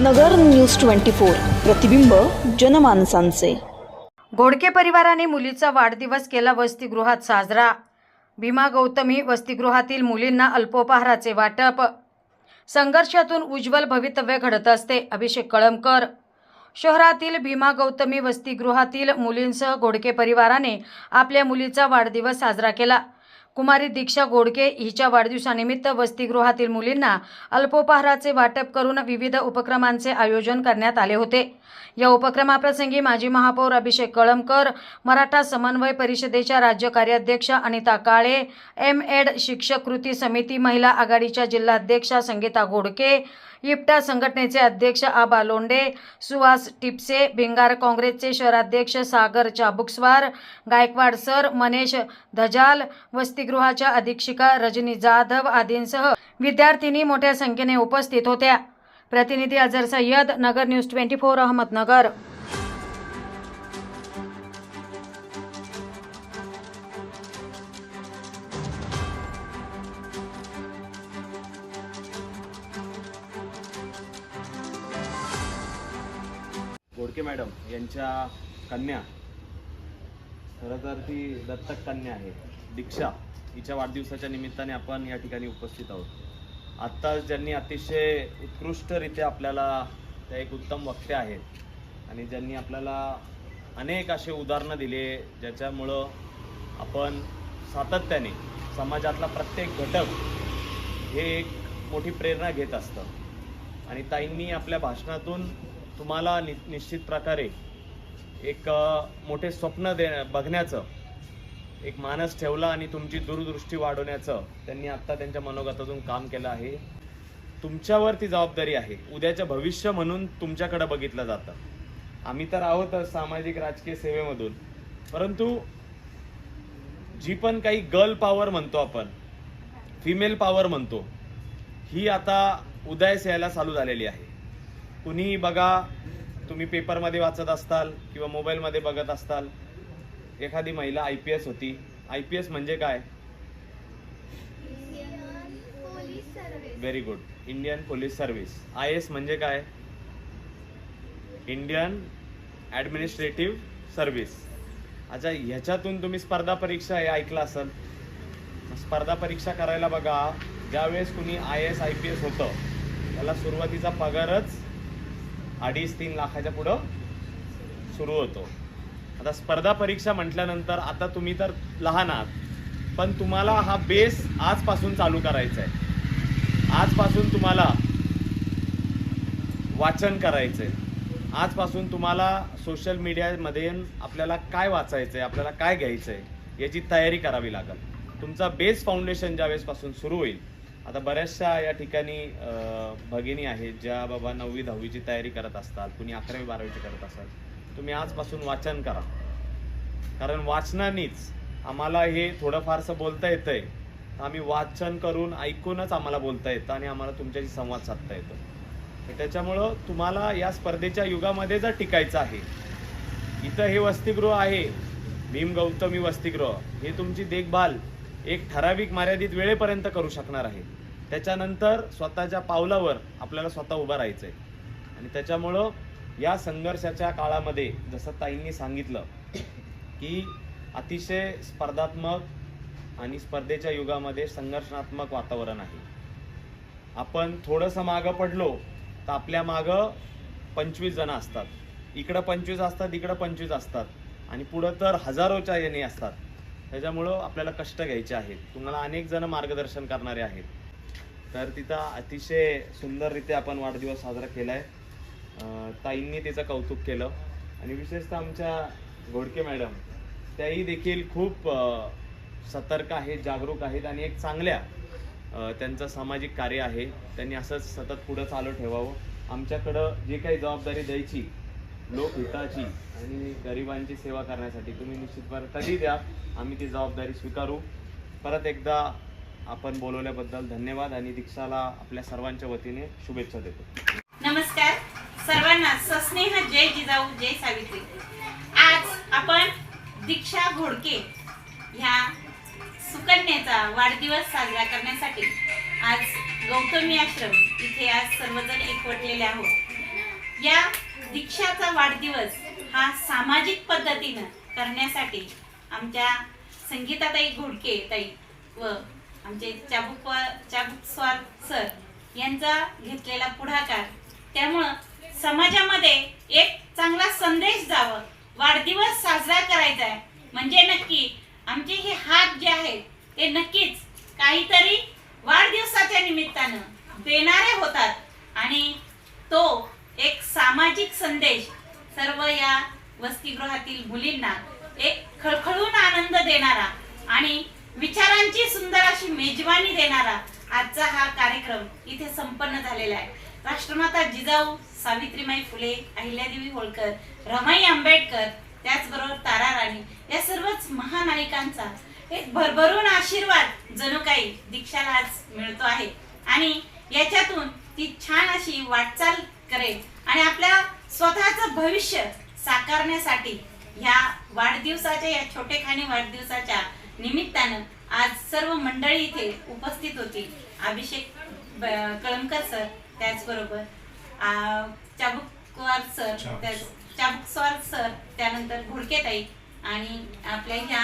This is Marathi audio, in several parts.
नगर न्यूज ट्वेंटी फोर प्रतिबिंब जनमानसांचे. घोडके परिवाराने मुलीचा वाढदिवस केला वसतिगृहात साजरा. भीमा गौतमी वसतिगृहातील मुलींना अल्पोपहाराचे वाटप. संघर्षातून उज्ज्वल भवितव्य घडत असते अभिषेक कळमकर. शहरातील भीमा गौतमी वसतिगृहातील मुलींसह घोडके परिवाराने आपल्या मुलीचा वाढदिवस साजरा केला. कुमारी दीक्षा गोडके हिच्या वाढदिवसानिमित्त वसतिगृहातील मुलींना अल्पोपहाराचे वाटप करून विविध उपक्रमांचे आयोजन करण्यात आले होते. या उपक्रमाप्रसंगी माजी महापौर अभिषेक कळमकर मराठा समन्वय परिषदेच्या राज्य कार्याध्यक्ष अनिता काळे एम एड शिक्षक कृती समिती महिला आघाडीच्या जिल्हाध्यक्षा संगीता गोडके इप्टा संघटनेचे अध्यक्ष आबा लोंडे सुहास टिपसे भिंगार काँग्रेसचे शहराध्यक्ष सागर चाबुकस्वार गायकवाड सर मनेश धजाल वसतिगृहाच्या अधीक्षिका रजनी जाधव आदींसह विद्यार्थिनी मोठ्या संख्येने उपस्थित होत्या. प्रतिनिधी Azar Sayyad Nagar news twenty four Ahmednagar. Godke madam. यांच्या कन्या. खरं तर ती दत्तक कन्या आहे. दीक्षा. हिच्या वाढदिवसाच्या निमित्ताने आपण या ठिकाणी उपस्थित आहोत. आत्ताच ज्यांनी अतिशय उत्कृष्टरित्या आपल्याला त्या एक उत्तम वक्ते आहेत आणि ज्यांनी आपल्याला अनेक असे उदाहरणं दिले ज्याच्यामुळं आपण सातत्याने समाजातला प्रत्येक घटक हे एक मोठी प्रेरणा घेत असतं. आणि ताईंनी आपल्या भाषणातून तुम्हाला नि निश्चित प्रकारे एक मोठे स्वप्न दे बघण्याचं एक मानस ठेवला आणि तुमची दूरदृष्टी वाढवण्याचं त्यांनी आत्ता त्यांच्या मनोगतातून काम केलं आहे. तुमच्यावर ती जबाबदारी आहे. उद्याचं भविष्य म्हणून तुमच्याकडं बघितलं जातं. आम्ही तर आहोतच सामाजिक राजकीय सेवेमधून. परंतु जी पण काही गर्ल पॉवर म्हणतो आपण फिमेल पॉवर म्हणतो ही आता उदयास यायला चालू झालेली आहे. कुणीही बघा तुम्ही पेपरमध्ये वाचत असताल किंवा मोबाईलमध्ये बघत असताल एखादी महिला आय पी एस होती. आय पी एस म्हणजे काय? Very good Indian police service I S म्हणजे काय? इंडियन ॲडमिनिस्ट्रेटिव्ह सर्व्हिस अच्छा ह्याच्यातून तुम्ही स्पर्धा परीक्षा हे ऐकलं असेल. स्पर्धा परीक्षा करायला बघा ज्यावेळेस कुणी I S I P S होतं त्याला सुरुवातीचा पगारच अडीच तीन लाखाच्या पुढं सुरू होतो. आता स्पर्धा परीक्षा म्हटल्यानंतर आता तुम्ही तर लहान आहात पण तुम्हाला हा बेस आजपासून चालू करायचा आहे. आजपासून तुम्हाला वाचन करायचं आहे. आजपासून तुम्हाला सोशल मीडियामध्ये आपल्याला काय वाचायचं आहे आपल्याला काय घ्यायचं आहे याची तयारी करावी लागेल. तुमचा बेस फाउंडेशन ज्या वेळेसपासून सुरू होईल आता बऱ्याचशा या ठिकाणी भगिनी आहेत ज्या बाबा नववी दहावीची तयारी करत असतात कुणी अकरावी बारावीची करत असाल तुम्ही आजपासून वाचन करा. कारण वाचनानेच आम्हाला हे थोडंफारसं बोलता येतंय. आम्ही वाचन करून ऐकूनच आम्हाला बोलता येतं आणि आम्हाला तुमच्याशी संवाद साधता येतो. त्याच्यामुळं तुम्हाला या स्पर्धेच्या युगामध्ये जर टिकायचं आहे इथं हे वसतिगृह आहे भीम गौतमी वसतिगृह हे तुमची देखभाल एक ठराविक मर्यादित वेळेपर्यंत करू शकणार आहे. त्याच्यानंतर स्वतःच्या पावलावर आपल्याला स्वतः उभं राहायचं आहे आणि त्याच्यामुळं या संघर्षाच्या काळामध्ये जसं ताईंनी सांगितलं की अतिशय स्पर्धात्मक आणि स्पर्धेच्या युगामध्ये संघर्षात्मक वातावरण आहे. आपण थोडंसं मागं पडलो तर आपल्या मागं पंचवीस जण असतात. इकडं पंचवीस असतात इकडं पंचवीस असतात. आणि पुढं तर हजारोच्या येणे असतात. त्याच्यामुळं आपल्याला कष्ट घ्यायचे आहेत. तुम्हाला अनेक जण मार्गदर्शन करणारे आहेत. तर तिथं अतिशय सुंदररित्या आपण वाढदिवस साजरा केला आहे ताईंनी तिचं कौतुक केलं. आणि विशेषतः आमच्या घोडके मॅडम त्याही देखील खूप सतर्क आहेत जागरूक आहेत आणि एक चांगल्या त्यांचं सामाजिक कार्य आहे. त्यांनी असंच सतत पुढं चालू ठेवावं. आमच्याकडं जी काही जबाबदारी द्यायची लोकहिताची आणि गरिबांची सेवा करण्यासाठी तुम्ही निश्चितपणे कधी द्या. आम्ही ती जबाबदारी स्वीकारू. परत एकदा आपण बोलवल्याबद्दल धन्यवाद आणि दीक्षाला आपल्या सर्वांच्या वतीने शुभेच्छा देतो. नमस्कार. सर्वांना सस्नेह जय जिजाऊ जय सावित्री. आज आपण दीक्षा घोडके ह्या सुकन्याचा वाढदिवस साजरा करण्यासाठी आज गौतमी आश्रम इथे आज सर्वजण एकवटलेले आहोत. या दीक्षाचा वाढदिवस हा सामाजिक पद्धतीनं करण्यासाठी आमच्या संगीताताई घोडके ताई व आमचे चाबुक चाबुक स्वार सर यांचा घेतलेला पुढाकार. त्यामुळं समाजामध्ये एक चांगला संदेश जावं वाढदिवस साजरा करायचा आहे. म्हणजे नक्की आमचे हे हात जे आहेत ते नक्कीच काहीतरी वाढदिवसाच्या निमित्तानं देणारे होतात. आणि तो एक सामाजिक संदेश सर्व या वसतिगृहातील मुलींना एक खळखळून आनंद देणारा आणि विचारांची सुंदर अशी मेजवानी देणारा आजचा हा कार्यक्रम इथे संपन्न झालेला आहे. राष्ट्रमाता जिजाऊ सावित्रीमाई फुले अहिल्यादेवी होळकर रमाई आंबेडकर त्याचबरोबर तारा राणी या सर्वच महानायकांचा एक भरभरून आशीर्वाद जणू काही दीक्षाला आज मिळतो आहे. आणि याच्यातून ती छान अशी वाटचाल करेल. आणि आपल्या स्वतःचं भविष्य साकारण्यासाठी ह्या वाढदिवसाच्या या छोटेखानी वाढदिवसाच्या निमित्तानं आज सर्व मंडळी इथे उपस्थित होती. अभिषेक कळमकर सर त्याचबरोबर आ, चाबुकवार सर चाबुकस्वार सर. त्यानंतर घोडकेताई आणि आपल्या ह्या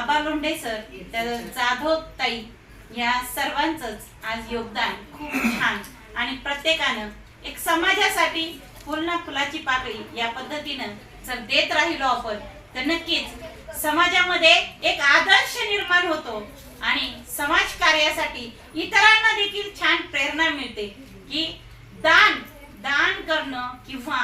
आबा लोंढे सर त्या जाधव ताई या सर्वांचंच आज योगदान खूप छान. आणि प्रत्येकानं एक समाजासाठी फुल फुलाची पाकळी या पद्धतीनं जर देत राहिलो आपण तर नक्कीच समाजामध्ये एक आदर्श निर्माण होतो आणि समाज कार्यासाठी इतरांना देखील छान प्रेरणा मिळते की दान दान करणं किंवा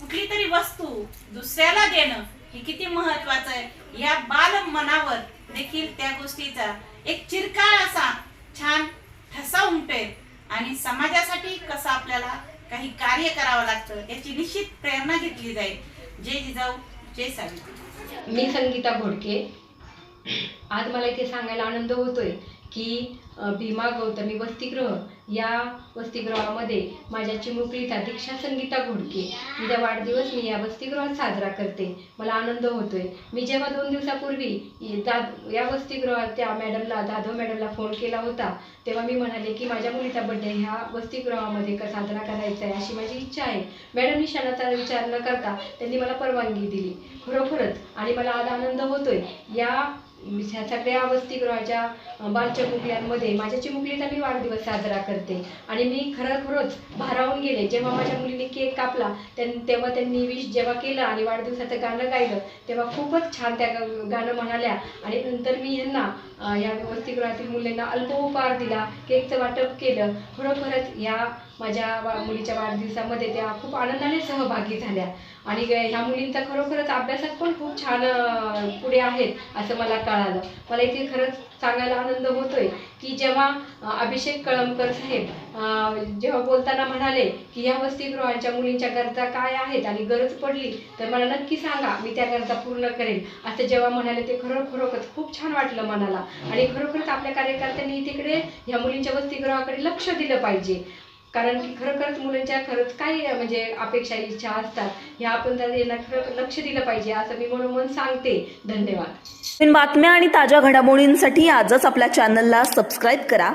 कुठली तरी वस्तू दुसऱ्याला देणं हे किती महत्वाचं आहे. या बाल मनावर देखील त्या गोष्टीचा एक चिरकाळ असा छान ठसा उमटेल. आणि समाजासाठी कसं आपल्याला काही कार्य करावं लागतं याची निश्चित प्रेरणा घेतली जाईल. जय जिजाऊ जय सावित्री. मी संगीता घोडके. आज मला इथे सांगायला आनंद होतोय. की भीमा गौतमी वसतिगृह या वसतिगृहामध्ये माझ्या चिमुकलीचा दीक्षा संगीता घोडके. तिचा वाढदिवस मी या वसतिगृहात साजरा करते. मला आनंद होतोय. मी जेव्हा दोन दिवसापूर्वी दाद या वसतिगृहात त्या मॅडमला जाधव मॅडमला फोन केला होता तेव्हा मी म्हणाले की माझ्या मुलीचा बड्डे ह्या वसतिगृहामध्ये का साजरा करायचा आहे? अशी माझी इच्छा आहे. मॅडमनी क्षणाचा विचार न करता त्यांनी मला परवानगी दिली. खरोखरच. आणि मला आज आनंद होतोय. या ह्या सगळ्या वसतिगृहाच्या अं, बालचिमुकल्यांमध्ये माझ्या चिमुकलीचा मी वाढदिवस साजरा करते. आणि मी खरोखरच भारावून गेले. जेव्हा माझ्या मुलीने केक कापला त्यां तेव्हा त्यांनी विश जेव्हा केलं आणि वाढदिवसाचं गाणं गायलं तेव्हा खूपच छान त्या ग- गाणं म्हणाल्या. आणि नंतर मी ह्यांना या वसतिगृहातील मुलींना अल्पोपहार दिला केकचं वाटप केलं. खरोखरच या माझ्या मुलीच्या वाढदिवसामध्ये त्या खूप आनंदाने सहभागी झाल्या. आणि ह्या मुलींचा खरोखरच अभ्यासात पण खूप छान पुढे आहेत असं मला कळालं. मला इथे खरंच सांगायला आनंद होतोय की जेव्हा अभिषेक कळमकर साहेब जेव्हा बोलताना म्हणाले की ह्या वसतिगृहांच्या मुलींच्या गरजा काय आहेत आणि गरज पडली तर मला नक्की सांगा मी त्या गरजा पूर्ण करेन. असं जेव्हा म्हणाले ते खरं खरोखरच खूप छान वाटलं मनाला. आणि खरोखरच आपल्या कार्यकर्त्यांनी तिकडे ह्या मुलींच्या वसतिगृहाकडे लक्ष दिलं पाहिजे. कारण की खरोखरच मुलांच्या खरंच काही म्हणजे अपेक्षा इच्छा असतात. ह्या आपण जर खरं लक्ष दिलं पाहिजे. असं मी म्हणून सांगते. धन्यवाद. बातम्या आणि ताज्या घडामोडींसाठी आजच आपल्या चॅनलला सबस्क्राईब करा.